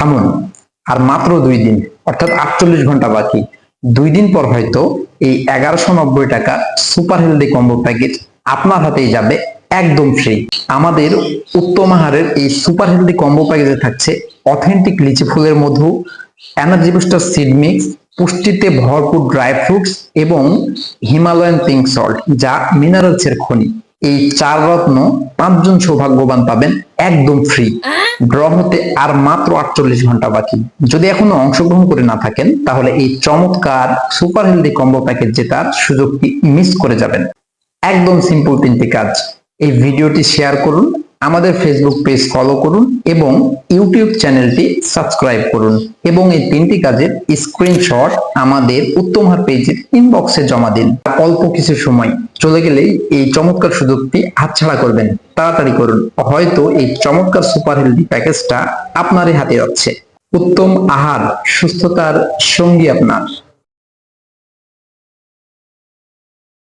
থামুন। আর মাত্র দুই দিন, অর্থাৎ আটচল্লিশ ঘণ্টা বাকি। দুই দিন পর হয়তো এই এগারোশো নব্বই টাকা সুপার হেলদি কম্বো প্যাকেজ আপনার হাতেই যাবে একদম ফ্রি আমাদের উত্তম আহারের এই সুপার হেলদি কম্বো প্যাকেজে থাকছে অথেন্টিক লিচি ফুলের মধু এনার্জি বুস্টার সিড মিক্স পুষ্টিতে ভরপুর ড্রাই ফ্রুটস এবং হিমালয়ান পিঙ্ক সল্ট যা মিনারেলসের খনি। এই চার রত্ন পাঁচজন সৌভাগ্যবান পাবেন একদম ফ্রি ড্র হতে আর মাত্র আটচল্লিশ ঘণ্টা বাকি। যদি এখনও অংশগ্রহণ করে না থাকেন তাহলে এই চমৎকার সুপার হেলদি কম্বো প্যাকেজ জেতার সুযোগটি মিস করে যাবেন। একদম সিম্পল তিনটি কাজ। এই ভিডিওটি শেয়ার করুন আমাদের ফেসবুক পেজ ফলো করুন এবং ইউটিউব চ্যানেলটি সাবস্ক্রাইব করুন এবং এই তিনটি কাজের স্ক্রিনশট আমাদের উত্তম উত্তমহার পেজের ইনবক্সে জমা দিন। অল্প কিছু সময় চলে গেলেই এই চমৎকার সুযোগটি হাতছাড়া করবেন। তাড়াতাড়ি করুন। হয়তো এই চমৎকার সুপার হেলদি প্যাকেজটা আপনারই হাতে যাচ্ছে উত্তম আহার, সুস্থতার সঙ্গী আপনার।